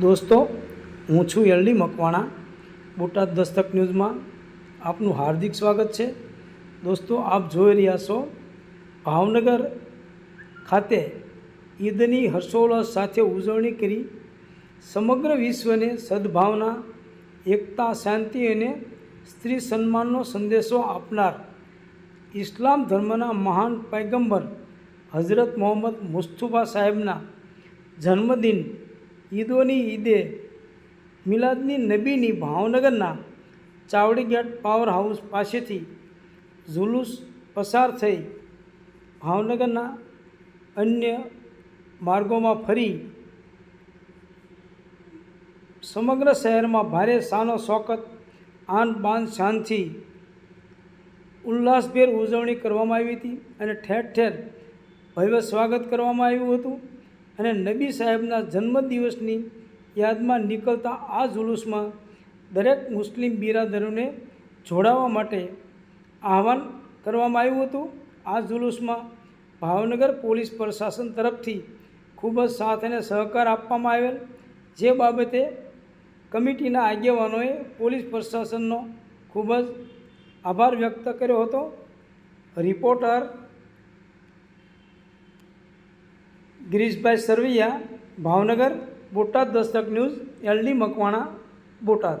દોસ્તો, હું છું એલડી મકવાણા, બોટાદ દસ્તક ન્યૂઝમાં આપનું હાર્દિક સ્વાગત છે. દોસ્તો, આપ જોઈ રહ્યા છો ભાવનગર ખાતે ઈદની હર્ષોલ્લાસ સાથે ઉજવણી કરી સમગ્ર વિશ્વને સદભાવના, એકતા, શાંતિ અને સ્ત્રી સન્માનનો સંદેશો આપનાર ઇસ્લામ ધર્મના મહાન પૈગંબર હઝરત મોહમ્મદ મુસ્તુફા સાહેબના જન્મદિન ઈદોની ઈદે મિલાદની નબીની ભાવનગરના ચાવડીગેટ પાવર હાઉસ પાસેથી ઝુલુસ પસાર થઈ ભાવનગરના અન્ય માર્ગોમાં ફરી સમગ્ર શહેરમાં ભારે શાનો શોકત આન બાન શાનથી ઉલ્લાસભેર ઉજવણી કરવામાં આવી હતી અને ઠેર ઠેર ભવ્ય સ્વાગત કરવામાં આવ્યું હતું. અને નબી સાહેબના જન્મદિવસની યાદમાં નીકળતા આ જુલુસમાં દરેક મુસ્લિમ બિરાદરોને જોડાવા માટે આહવાન કરવામાં આવ્યું હતું. આ જુલુસમાં ભાવનગર પોલીસ પ્રશાસન તરફથી ખૂબ જ સાથ અને સહકાર આપવામાં આવેલ. જે બાબતે કમિટીના આગેવાનોએ પોલીસ પ્રશાસનનો ખૂબ જ આભાર વ્યક્ત કર્યો હતો. Reporter Girishbhai Sarvaiya Bhavnagar Botad Dastak news LD Makwana Botad.